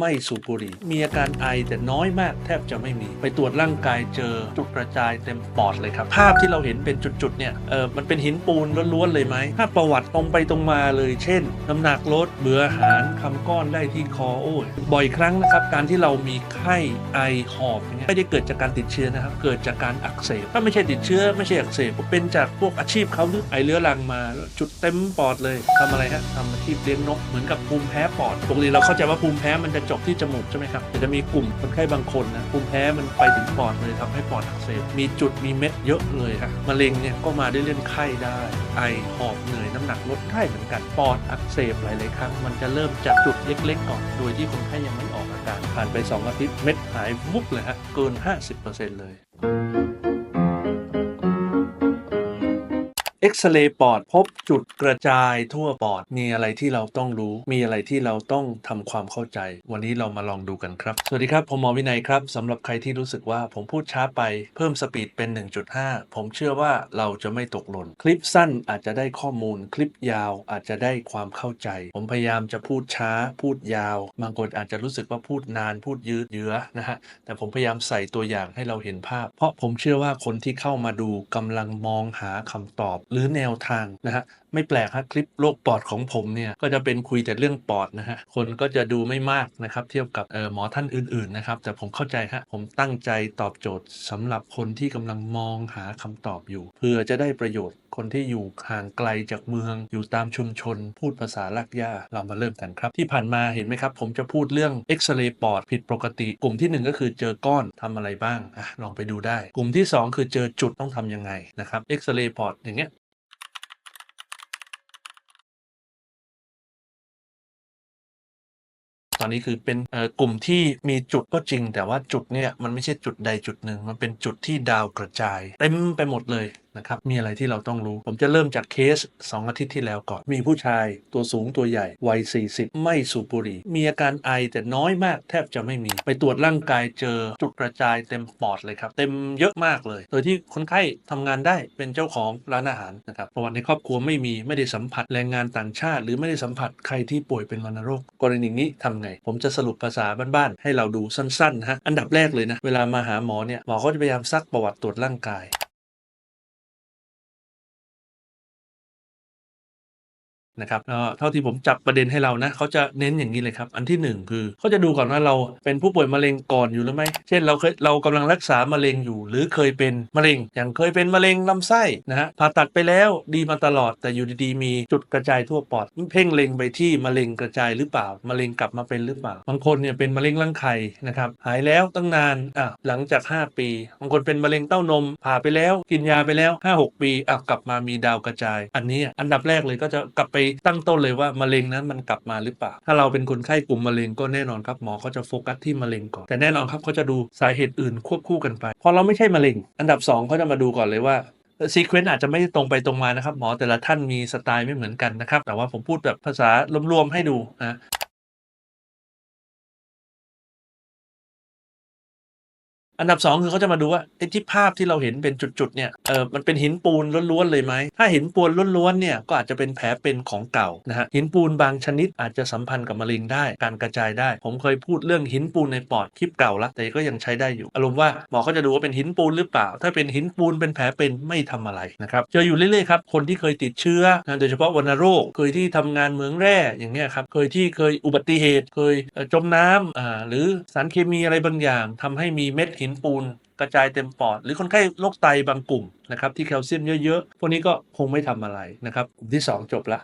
ไม่สูบบุหรี่ มีอาการไอแต่น้อยมากแทบจะไม่มี ไปตรวจร่างกายเจอจุดกระจายเต็มปอดเลยครับ ภาพที่เราเห็นเป็นจุดๆเนี่ยเออมันเป็นหินปูนล้วนๆเลยไหมถ้าประวัติตรงไปตรงมาเลย เช่น น้ำหนักลดเบื่ออาหารคำก้อนได้ที่คอโอ้ยบ่อยครั้งนะครับ การที่เรามีไข้ไอหอบอย่างเงี้ยไม่ได้เกิดจากการติดเชื้อนะครับ เกิดจากการอักเสบถ้าไม่ใช่ติดเชื้อไม่ใช่อักเสบเป็นจากพวกอาชีพเขาหรือไอเรื้อรังมา จุดเต็มปอดเลยทำอะไรฮะทำอาชีพเลี้ยงนกเหมือนกับภูมิแพ้ปอดปกติเราเข้าใจว่าภูมิแพ้มันระจกที่จมูกใช่ไหมครับแต่จะมีกลุ่มคนไข้บางคนนะภูมิแพ้มันไปถึงปอดเลยทำให้ปอดอักเสบมีจุดมีเม็ดเยอะเลยฮะมะเร็งเนี่ยก็มาได้เลื่อนไข้ได้ ไอหอบเหนื่อยน้ำหนักลดได้เหมือนกันปอดอักเสบหลายๆครั้งมันจะเริ่มจากจุดเล็กๆก่อน โดยที่คนไข้ยังไม่ออกอาการผ่านไปสองอาทิตย์เม็ดหายวุบเลยฮะเกิน 50%เลย อ็กซเรย์ปอดพบจุดกระจายทั่วปอด มีอะไรที่เราต้องรู้ มีอะไรที่เราต้องทำความเข้าใจ วันนี้เรามาลองดูกันครับ สวัสดีครับ ผมหมอวินัยครับสำหรับใครที่รู้สึกว่าผมพูดช้าไปเพิ่มสปีดเป็น 1.5 ผมเชื่อว่าเราจะไม่ตกหล่น คลิปสั้นอาจจะได้ข้อมูล คลิปยาวอาจจะได้ความเข้าใจ ผมพยายามจะพูดช้า พูดยาว บางคนอาจจะรู้สึกว่าพูดนาน พูดยืดเยื้อนะฮะ แต่ผมพยายามใส่ตัวอย่างให้เราเห็นภาพ เพราะผมเชื่อว่าคนที่เข้ามาดูกำลังมองหาคำตอบหรือแนวทางนะฮะไม่แปลกฮะคลิปโรคปอดของผมเนี่ยก็จะเป็นคุยแต่เรื่องปอดนะฮะคนก็จะดูไม่มากนะครับเทียบกับเออหมอท่านอื่นๆนะครับแต่ผมเข้าใจฮะผมตั้งใจตอบโจทย์สำหรับคนที่กำลังมองหาคำตอบอยู่ เพื่อจะได้ประโยชน์คนที่อยู่ห่างไกลจากเมือง อยู่ตามชุมชน พูดภาษาลากย่าเรามาเริ่มกันครับ ที่ผ่านมาเห็นไหมครับ ผมจะพูดเรื่องเอ็กซเรย์ปอดผิดปกติ กลุ่มที่หนึ่งก็คือเจอก้อนทำอะไรบ้างอะลองไปดูได้ กลุ่มที่สองคือเจอจุดต้องทำยังไงนะครับเอ็กซเรย์ปอดอย่างเงี้ย ตอนนี้คือเป็นกลุ่มที่มีจุดก็จริง แต่ว่าจุดเนี่ยมันไม่ใช่จุดใดจุดหนึ่งมันเป็นจุดที่ดาวกระจายเต็มไปหมดเลย นะครับมีอะไรที่เราต้องรู้ ผมจะเริ่มจากเคส 2 อาทิตย์ที่แล้วก่อน มีผู้ชายตัวสูงตัวใหญ่วัย 40 ไม่สูบบุหรี่ มีอาการไอแต่น้อยมากแทบจะไม่มี ไปตรวจร่างกายเจอจุดกระจายเต็มปอดเลยครับ เต็มเยอะมากเลย โดยที่คนไข้ทำงานได้เป็นเจ้าของร้านอาหารนะครับประวัติในครอบครัวไม่มีไม่ได้สัมผัสแรงงานต่างชาติ หรือไม่ได้สัมผัสใครที่ป่วยเป็นวัณโรค กรณีนี้ทำไง ผมจะสรุปภาษาบ้านๆให้เราดูสั้นๆฮะอันดับแรกเลยนะเวลามาหาหมอเนี่ยหมอเขาจะพยายามซักประวัติตรวจร่างกาย นะครับเท่าที่ผมจับประเด็นให้เรานะเขาจะเน้นอย่างนี้เลยครับ อันที่หนึ่งคือเขาจะดูก่อนว่าเราเป็นผู้ป่วยมะเร็งก่อนอยู่หรือไม่เช่นเราเคยเรากำลังรักษามะเร็งอยู่ หรือเคยเป็นมะเร็ง อย่างเคยเป็นมะเร็งลำไส้นะฮะผ่าตัดไปแล้วดีมาตลอดแต่อยู่ดีๆมีจุดกระจายทั่วปอดเพ่งเล็งไปที่มะเร็งกระจายหรือเปล่ามะเร็งกลับมาเป็นหรือเปล่า บางคนเนี่ยเป็นมะเร็งรังไข่นะครับหายแล้วตั้งนานอะหลังจาก 5 ปีบางคนเป็นมะเร็งเต้านมผ่าไปแล้ว กินยาไปแล้ว 5-6 ปีอะกลับมามีดาวกระจาย อันนี้อันดับแรกเลยก็จะกลับไปตั้งต้นเลยว่ามะเร็งนั้นมันกลับมาหรือเปล่า ถ้าเราเป็นคนไข้กลุ่มมะเร็งก็แน่นอนครับหมอเขาจะโฟกัสที่มะเร็งก่อน แต่แน่นอนครับเขาจะดูสาเหตุอื่นควบคู่กันไป พอเราไม่ใช่มะเร็ง อันดับสองเขาจะมาดูก่อนเลยว่าซีเควนต์อาจจะไม่ตรงไปตรงมานะครับ หมอแต่ละท่านมีสไตล์ไม่เหมือนกันนะครับ แต่ว่าผมพูดแบบภาษารวมๆให้ดูนะ อันดับ2คือเขาจะมาดูว่าไอ้ที่ภาพที่เราเห็นเป็นจุดๆเนี่ยเออมันเป็นหินปูนล้วนๆเลยไหมถ้าหินปูนล้วนๆเนี่ยก็อาจจะเป็นแผลเป็นของเก่านะฮะหินปูนบางชนิดอาจจะสัมพันธ์กับมะเร็งได้ การกระจายได้ ผมเคยพูดเรื่องหินปูนในปอดคลิปเก่าละแต่ก็ยังใช้ได้อยู่ อารมณ์ว่าหมอเขาจะดูว่าเป็นหินปูนหรือเปล่า ถ้าเป็นหินปูนเป็นแผลเป็นไม่ทำอะไรนะครับเจออยู่เรื่อยๆครับคนที่เคยติดเชื้อนะโดยเฉพาะวัณโรคเคยที่ทำงานเหมืองแร่อย่างเงี้ยครับเคยที่เคยอุบัติเหตุ เคยจมน้ำอ่าหรือสารเคมีอะไรบางอย่างทำให้มีเม็ดหินปูนกระจายเต็มปอด หรือคนไข้โรคไตบางกลุ่มนะครับที่แคลเซียมเยอะๆ พวกนี้ก็คงไม่ทำอะไรนะครับกลุ่มที่ 2 จบละ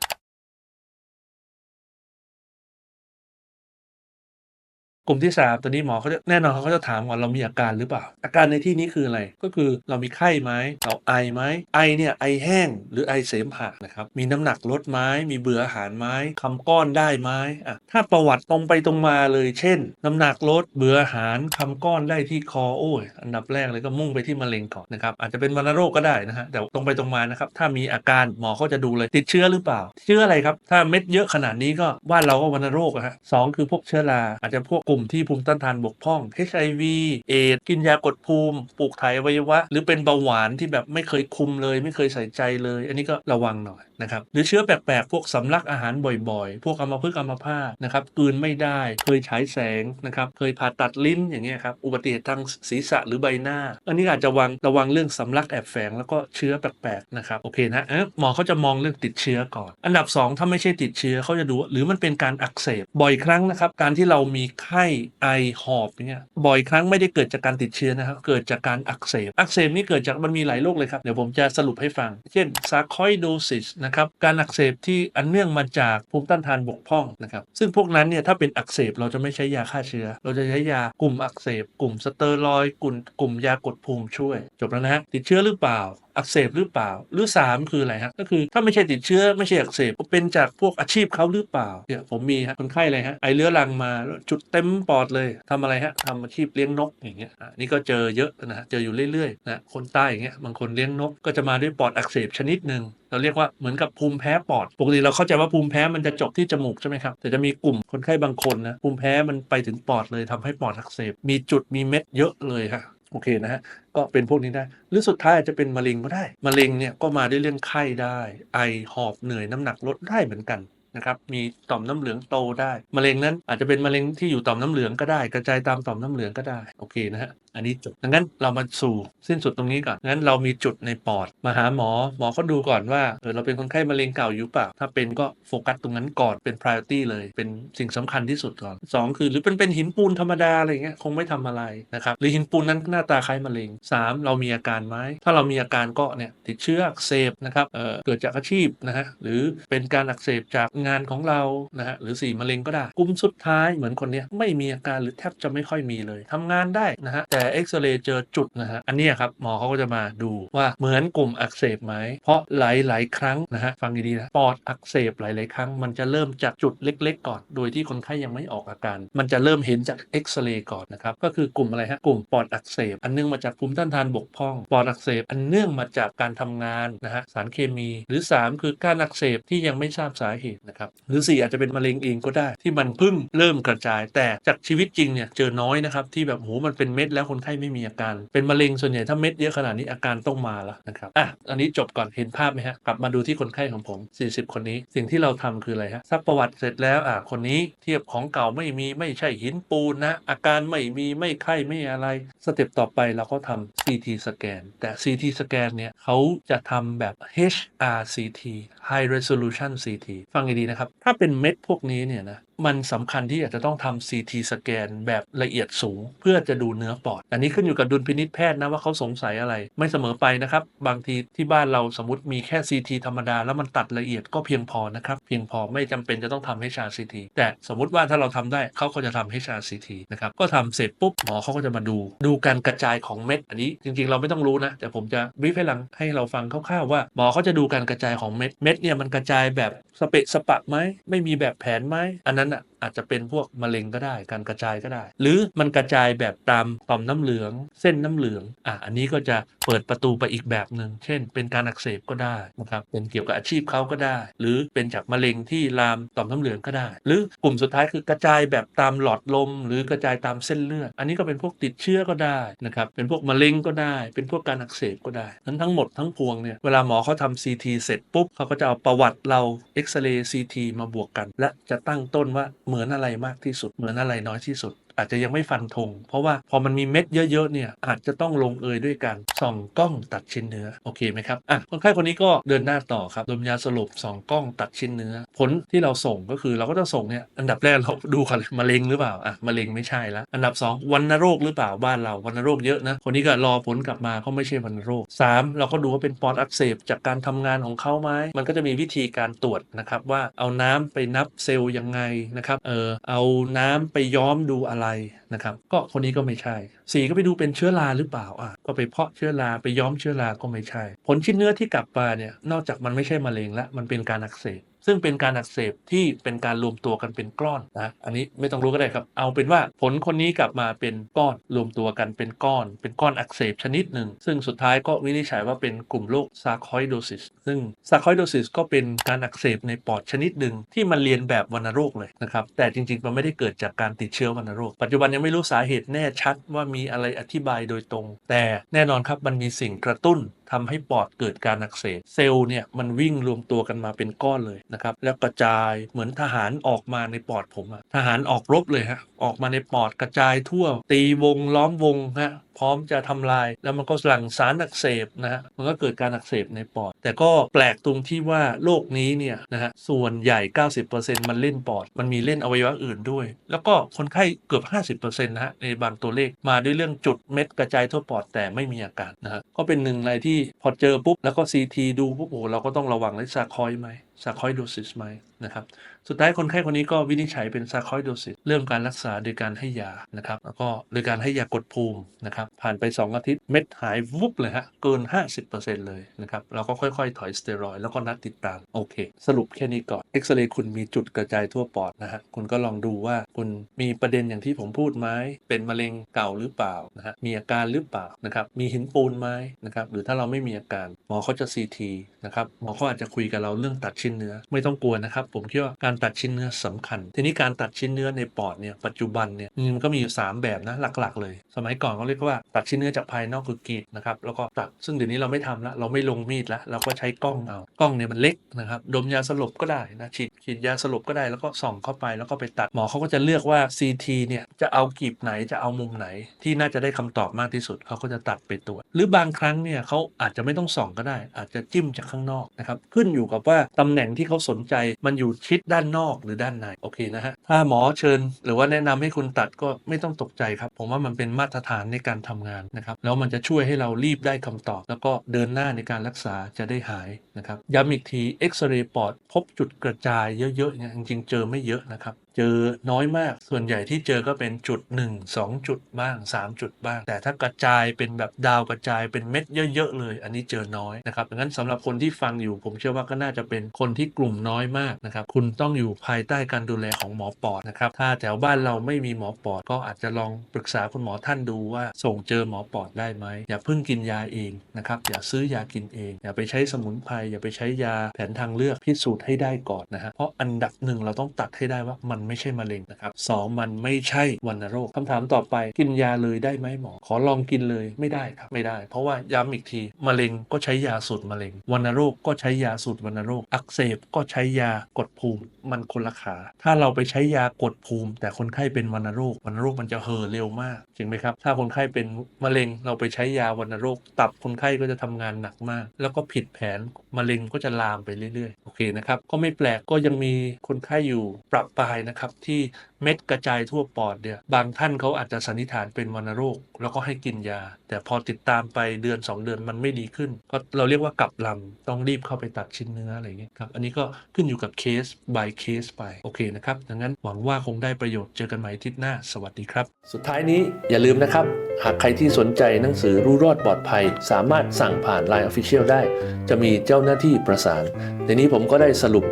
กลุ่มที่ 3ตัวนี้หมอเขาจะแน่นอนเขาก็จะถามว่าเรามีอาการหรือเปล่า อาการในที่นี้คืออะไรก็คือเรามีไข้ไหมเราไอไหมไอเนี่ยไอแห้งหรือไอเสมหะนะครับมีน้ำหนักลดไหมมีเบื่ออาหารไหมคำก้อนได้ไหมอะถ้าประวัติตรงไปตรงมาเลย เช่น น้ำหนักลดเบื่ออาหารคำก้อนได้ที่คอโอ้ยอันดับแรกเลยก็มุ่งไปที่มะเร็งก่อนนะครับอาจจะเป็นวัณโรคก็ได้นะฮะแต่ตรงไปตรงมานะครับถ้ามีอาการหมอเขาจะดูเลยติดเชื้อหรือเปล่า เชื้ออะไรครับถ้าเม็ดเยอะขนาดนี้ก็ว่าเราก็วัณโรคฮะสองคือพวกเชื้อราอาจจะพวกลุ่มที่ภูมิต้านทานบกพร่อง HIV เอดกินยากดภูมิ ปลูกถ่ายอวัยวะ หรือเป็นเบาหวานที่แบบไม่เคยคุมเลย ไม่เคยใส่ใจเลย อันนี้ก็ระวังหน่อยนะครับหรือเชื้อแปลกๆ พวกสำลักอาหารบ่อยๆ พวกอัมพฤกษ์อัมพาตนะครับกลืนไม่ได้ เคยฉายแสงนะครับเคยผ่าตัดลิ้นอย่างเงี้ยครับอุบัติเหตุทางศีรษะหรือใบหน้า อันนี้อาจจะระวังระวังเรื่องสำลักแอบแฝงแล้วก็เชื้อแปลกๆนะครับโอเคนะเอ๊ะหมอเขาจะมองเรื่องติดเชื้อก่อน อันดับ 2 ถ้าไม่ใช่ติดเชื้อเขาจะดูหรือมันเป็นการอักเสบบ่อยครั้งนะครับการที่เรามีไข้ไอหอบเนี่ยบ่อยครั้งไม่ได้เกิดจากการติดเชื้อนะครับ เกิดจากการอักเสบ อักเสบนี่เกิดจากมันมีหลายโรคเลยครับ เดี๋ยวผมจะสรุปให้ฟัง เช่นซาร์คอยโดซิสนะครับ การอักเสบที่อันเนื่องมาจากภูมิต้านทานบกพร่องนะครับ ซึ่งพวกนั้นเนี่ยถ้าเป็นอักเสบเราจะไม่ใช้ยาฆ่าเชื้อ เราจะใช้ยากลุ่มอักเสบ กลุ่มสเตอรอยด์กลุ่มกลุ่มยากดภูมิช่วย จบแล้วนะฮะติดเชื้อหรือเปล่าอักเสบหรือเปล่า หรือ 3 คืออะไรฮะก็คือถ้าไม่ใช่ติดเชื้อไม่ใช่อักเสบเป็นจากพวกอาชีพเขาหรือเปล่าเนี่ยผมมีฮะคนไข้อะไรฮะไอเรื้อรังมาจุดเต็มปอดเลยทำอะไรฮะทำอาชีพเลี้ยงนกอย่างเงี้ยอะนี่ก็เจอเยอะนะฮะเจออยู่เรื่อยๆนะคนใต้อย่างเงี้ยบางคนเลี้ยงนกก็จะมาด้วยปอดอักเสบชนิดหนึ่งเราเรียกว่าเหมือนกับภูมิแพ้ปอด ปกติเราเข้าใจว่าภูมิแพ้มันจะจบที่จมูกใช่ไหมครับ แต่จะมีกลุ่มคนไข้บางคนนะภูมิแพ้มันไปถึงปอดเลยทำให้ปอดอักเสบ มีจุดมีเม็ดเยอะเลยฮะ โอเคนะฮะก็เป็นพวกนี้ได้ หรือสุดท้ายอาจจะเป็นมะเร็งก็ได้มะเร็งเนี่ยก็มาด้วยเรื่องไข้ได้ ไอหอบเหนื่อยน้ำหนักลดได้เหมือนกันนะครับมีต่อมน้ำเหลืองโตได้มะเร็งนั้นอาจจะเป็นมะเร็งที่อยู่ต่อมน้ำเหลืองก็ได้ กระจายตามต่อมน้ำเหลืองก็ได้โอเคนะฮะ อันนี้จบดังนั้นเรามาสู่สิ้นสุดตรงนี้ก่อนงั้นเรามีจุดในปอดมาหาหมอ หมอก็ดูก่อนว่าเออเราเป็นคนไข้มะเร็งเก่าอยู่เปล่าถ้าเป็นก็โฟกัสตรงนั้นก่อนเป็น priority เลยเป็นสิ่งสำคัญที่สุดก่อนสองคือหรือเป็นเป็นหินปูนธรรมดาอะไรเงี้ยคงไม่ทำอะไรนะครับหรือหินปูนนั้นหน้าตาคล้ายมะเร็งสามเรามีอาการไหมถ้าเรามีอาการก็เนี่ยติดเชื้ออักเสบนะครับเออเกิดจากอาชีพนะฮะหรือเป็นการอักเสบจากงานของเรานะฮะหรือสีมะเร็งก็ได้กลุ่มสุดท้ายเหมือนคนเนี้ยไม่มีอาการหรือแทบจะไม่ค่อยมีเลยทำงานได้นะฮะแต่เอ็กซเรย์เจอจุดนะฮะอันนี้ครับหมอเขาก็จะมาดูว่าเหมือนกลุ่มอักเสบไหม เพราะหลายๆ ครั้งนะฮะฟังดีๆนะปอดอักเสบหลายๆ ครั้ง มันจะเริ่มจากจุดเล็ก ๆ ก่อน โดยที่คนไข้ยังไม่ออกอาการ มันจะเริ่มเห็นจากเอ็กซเรย์ก่อนนะครับก็คือกลุ่มอะไรฮะกลุ่มปอดอักเสบอันเนื่องมาจากภูมิต้านทานบกพร่อง ปอดอักเสบอันเนื่องมาจากการทำงานนะฮะสารเคมี หรือ 3 คือการอักเสบที่ยังไม่ทราบสาเหตุนะครับหรือ 4 อาจจะเป็นมะเร็งเองก็ได้ ที่มันเพิ่งเริ่มกระจาย แต่จากชีวิตจริงเนี่ยเจอน้อยนะครับที่แบบโหมันเป็นเม็ดแล้วคนไข้ไม่มีอาการ เป็นมะเร็งส่วนใหญ่ถ้าเม็ดเยอะขนาดนี้อาการต้องมาแล้วนะครับอะอันนี้จบก่อนเห็นภาพไหมฮะกลับมาดูที่คนไข้ของผม 40 คนนี้ สิ่งที่เราทำคืออะไรฮะซักประวัติเสร็จแล้วอะคนนี้เทียบของเก่าไม่มีไม่ใช่หินปูนนะอาการไม่มีไม่ไข้ไม่อะไร สเต็ปต่อไปเราก็ทำ CT สแกนแต่ CT สแกนเนี่ยเขาจะทำแบบ HRCT High Resolution CT ฟังให้ดีนะครับ ถ้าเป็นเม็ดพวกนี้เนี่ยนะ มันสำคัญที่อาจจะต้องทำ CT สแกนแบบละเอียดสูง เพื่อจะดูเนื้อปอด อันนี้ขึ้นอยู่กับดุลพินิจแพทย์นะว่าเขาสงสัยอะไร ไม่เสมอไปนะครับ บางทีที่บ้านเราสมมติมีแค่ CT ธรรมดา แล้วมันตัดละเอียดก็เพียงพอนะครับ เพียงพอไม่จำเป็นจะต้องทำ HRCT แต่สมมติว่าถ้าเราทำได้เขาก็จะทำ HRCT นะครับก็ทำเสร็จปุ๊บหมอเขาก็จะมาดู ดูการกระจายของเม็ด อันนี้จริงๆเราไม่ต้องรู้นะ แต่ผมจะวิให้หลังให้เราฟังคร่าวๆว่าหมอเขาจะดูการกระจายของเม็ดเม็ดเนี่ยมันกระจายแบบสเปะสปะไหมไม่มีแบบแผนไหมอันนั้นอะ อาจจะเป็นพวกมะเร็งก็ได้ การกระจายก็ได้ หรือมันกระจายแบบตามต่อมน้ำเหลือง เส้นน้ำเหลืองอะอันนี้ก็จะเปิดประตูไปอีกแบบหนึ่งเช่น เป็นการอักเสบก็ได้นะครับเป็นเกี่ยวกับอาชีพเขาก็ได้ หรือเป็นจากมะเร็งที่ลามต่อมน้ำเหลืองก็ได้ หรือกลุ่มสุดท้ายคือกระจายแบบตามหลอดลม หรือกระจายตามเส้นเลือดอันนี้ก็เป็นพวกติดเชื้อก็ได้นะครับเป็นพวกมะเร็งก็ได้ เป็นพวกการอักเสบก็ได้ทั้งทั้งหมดทั้งพวงเนี่ยเวลาหมอเขาทำ CT เสร็จปุ๊บเขาก็จะเอาประวัติเราเอ็กซเรย์ CT มาบวกกัน และจะตั้งต้นว่าเหมือนอะไรมากที่สุด เหมือนอะไรน้อยที่สุด อาจจะยังไม่ฟันธงเพราะว่าพอมันมีเม็ดเยอะๆเนี่ยอาจจะต้องลงเอยด้วยการส่องกล้องตัดชิ้นเนื้อโอเคไหมครับอะคนไข้คนนี้ก็เดินหน้าต่อครับดมยาสลบส่องกล้องตัดชิ้นเนื้อ ผลที่เราส่งก็คือเราก็ต้องส่งเนี่ยอันดับแรกเราดูก่อนมะเร็งหรือเปล่าอะมะเร็งไม่ใช่แล้วอันดับ 2วัณโรคหรือเปล่าบ้านเราวัณโรคเยอะนะคนนี้ก็รอผลกลับมาก็ไม่ใช่วัณโรค 3 เราก็ดูว่าเป็นปอดอักเสบจากการทำงานของเขาไหมมันก็จะมีวิธีการตรวจนะครับว่าเอาน้ำไปนับเซลล์ยังไงนะครับเออเอาน้ำไปย้อมดูอะไรนะครับ ก็คนนี้ก็ไม่ใช่ สีก็ไปดูเป็นเชื้อราหรือเปล่าอะก็ไปเพาะเชื้อราไปย้อมเชื้อราก็ไม่ใช่ ผลชิ้นเนื้อที่กลับมาเนี่ยนอกจากมันไม่ใช่มะเร็งละมันเป็นการอักเสบ ซึ่งเป็นการอักเสบที่เป็นการรวมตัวกันเป็นก้อนนะอันนี้ไม่ต้องรู้ก็ได้ครับ เอาเป็นว่าผลคนนี้กลับมาเป็นก้อนรวมตัวกันเป็นก้อน เป็นก้อนอักเสบชนิดหนึ่ง ซึ่งสุดท้ายก็วินิจฉัยว่าเป็นกลุ่มโรคซาร์คอยโดซิสซึ่งซาร์คอยโดซิสก็เป็นการอักเสบในปอดชนิดหนึ่งที่มันเรียนแบบวัณโรคเลยนะครับแต่จริงๆมันไม่ได้เกิดจากการติดเชื้อวัณโรค ปัจจุบันยังไม่รู้สาเหตุแน่ชัดว่ามีอะไรอธิบายโดยตรง แต่แน่นอนครับมันมีสิ่งกระตุ้น ทำให้ปอดเกิดการอักเสบเซลล์เนี่ยมันวิ่งรวมตัวกันมาเป็นก้อนเลยนะครับแล้วกระจายเหมือนทหารออกมาในปอดผมอะทหารออกรบเลยฮะออกมาในปอดกระจายทั่ว ตีวงล้อมวงฮะพร้อมจะทำลาย แล้วมันก็หลั่งสารอักเสบนะฮะมันก็เกิดการอักเสบในปอด แต่ก็แปลกตรงที่ว่าโรคนี้เนี่ยนะฮะส่วนใหญ่ 90%มันเล่นปอด มันมีเล่นอวัยวะอื่นด้วย แล้วก็คนไข้เกือบ 50%นะฮะในบางตัวเลขมาด้วยเรื่องจุดเม็ดกระจายทั่วปอดแต่ไม่มีอาการนะฮะก็เป็นหนึ่งในที่พอเจอปุ๊บแล้วก็ CT ดูปุ๊บโอ้เราก็ต้องระวังเลยซาคอยไหม ซาคอยโดซิสไหมนะครับสุดท้ายคนไข้คนนี้ก็วินิจฉัยเป็นซาคอยโดซิสเริ่มการรักษาโดยการให้ยานะครับแล้วก็โดยการให้ยากดภูมินะครับผ่านไป 2 อาทิตย์เม็ดหายวุบเลยฮะเกิน 50%เลยนะครับเราก็ค่อยๆ ถอยสเตียรอยแล้วก็นัดติดตามโอเค สรุปแค่นี้ก่อนเอ็กซเรย์คุณมีจุดกระจายทั่วปอดนะฮะคุณก็ลองดูว่าคุณมีประเด็นอย่างที่ผมพูดไหมเป็นมะเร็งเก่าหรือเปล่านะฮะมีอาการหรือเปล่านะครับมีหินปูนไหมนะครับหรือถ้าเราไม่มีอาการหมอเขาจะ CT นะครับหมอเขาอาจจะคุยกับเราเรื่องตัดชิ้นเนื้อไม่ต้องกลัวนะครับ ผมคิดว่าการตัดชิ้นเนื้อสำคัญ ทีนี้การตัดชิ้นเนื้อในปอดเนี่ยปัจจุบันเนี่ยมันก็มีอยู่3แบบนะหลักๆ เลย สมัยก่อนเขาเรียกว่าตัดชิ้นเนื้อจากภายนอกคือกรีดนะครับแล้วก็ตัดซึ่งเดี๋ยวนี้เราไม่ทำละเราไม่ลงมีดละเราก็ใช้กล้องเอากล้องเนี่ยมันเล็กนะครับดมยาสลบก็ได้นะฉีดฉีดยาสลบก็ได้แล้วก็ส่องเข้าไปแล้วก็ไปตัดหมอเขาก็จะเลือกว่า CT เนี่ยจะเอากรีบไหนจะเอามุมไหน ที่น่าจะได้คำตอบมากที่สุดเขาก็จะตัดไปตรวจหรือบางครั้งเนี่ยเขาอาจจะไม่ต้องส่องก็ได้ อาจจะจิ้มจากข้างนอกนะครับขึ้นอยู่กับว่าตำแหน่งที่เขาสนใจมันอยู่ชิดด้านนอกหรือด้านในโอเคนะฮะถ้าหมอเชิญ หรือว่าแนะนำให้คุณตัดก็ไม่ต้องตกใจครับ ผมว่ามันเป็นมาตรฐานในการทำงานนะครับแล้วมันจะช่วยให้เรารีบได้คำตอบ แล้วก็เดินหน้าในการรักษาจะได้หายนะครับย้ำอีกทีเอ็กซเรย์ปอดพบจุดกระจายเยอะๆเนี่ยจริงๆเจอไม่เยอะนะครับ เจอน้อยมาก ส่วนใหญ่ที่เจอก็เป็นจุด 1 2 จุดบ้าง 3 จุดบ้าง แต่ถ้ากระจายเป็นแบบดาวกระจายเป็นเม็ดเยอะๆเลย อันนี้เจอน้อยนะครับดังนั้นสำหรับคนที่ฟังอยู่ ผมเชื่อว่าก็น่าจะเป็นคนที่กลุ่มน้อยมากนะครับ คุณต้องอยู่ภายใต้การดูแลของหมอปอดนะครับ ถ้าแถวบ้านเราไม่มีหมอปอด ก็อาจจะลองปรึกษาคุณหมอท่านดูว่าส่งเจอหมอปอดได้ไหม อย่าเพิ่งกินยาเองนะครับ อย่าซื้อยากินเอง อย่าไปใช้สมุนไพร อย่าไปใช้ยาแผนทางเลือกพิสูจน์ให้ได้ก่อนนะฮะ เพราะอันดับหนึ่งเราต้องตัดให้ได้ว่ามันไม่ใช่มะเร็งนะครับสองมันไม่ใช่วัณโรคคำถามต่อไป กินยาเลยได้ไหมหมอ ขอลองกินเลยไม่ได้ครับไม่ได้ เพราะว่าย้ำอีกทีมะเร็งก็ใช้ยาสูตรมะเร็งวัณโรคก็ใช้ยาสูตรวัณโรค อักเสบก็ใช้ยากดภูมิมันคนละขา ถ้าเราไปใช้ยากดภูมิ แต่คนไข้เป็นวัณโรควัณโรคมันจะเห่อเร็วมากจริงไหมครับถ้าคนไข้เป็นมะเร็งเราไปใช้ยาวัณโรค ตับคนไข้ก็จะทำงานหนักมาก แล้วก็ผิดแผนมะเร็งก็จะลามไปเรื่อยๆโอเคนะครับก็ไม่แปลกก็ยังมีคนไข้อยู่ประปรายนะครับที่เม็ดกระจายทั่วปอดเนี่ยบางท่านเขาอาจจะสันนิษฐานเป็นวัณโรค แล้วก็ให้กินยา แต่พอติดตามไปเดือน 2 เดือนมันไม่ดีขึ้น ก็เราเรียกว่ากลับลำต้องรีบเข้าไปตัดชิ้นเนื้ออะไรอย่างเงี้ยครับอันนี้ก็ขึ้นอยู่กับเคส by เคสไปโอเคนะครับดังนั้นหวังว่าคงได้ประโยชน์เจอกันใหม่อาทิตย์หน้า สวัสดีครับ สุดท้ายนี้อย่าลืมนะครับ หากใครที่สนใจหนังสือรู้รอดปลอดภัย สามารถสั่งผ่าน Line Official ได้ จะมีเจ้าหน้าที่ประสานในนี้ผมก็ได้สรุป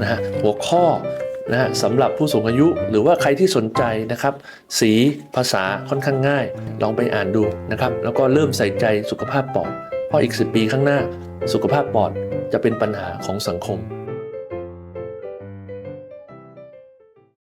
นะฮะหัวข้อ นะฮะสำหรับผู้สูงอายุหรือว่าใครที่สนใจนะครับ สีภาษาค่อนข้างง่าย ลองไปอ่านดูนะครับ แล้วก็เริ่มใส่ใจสุขภาพปอดเพราะอีก 10 ปีข้างหน้า สุขภาพปอดจะเป็นปัญหาของสังคม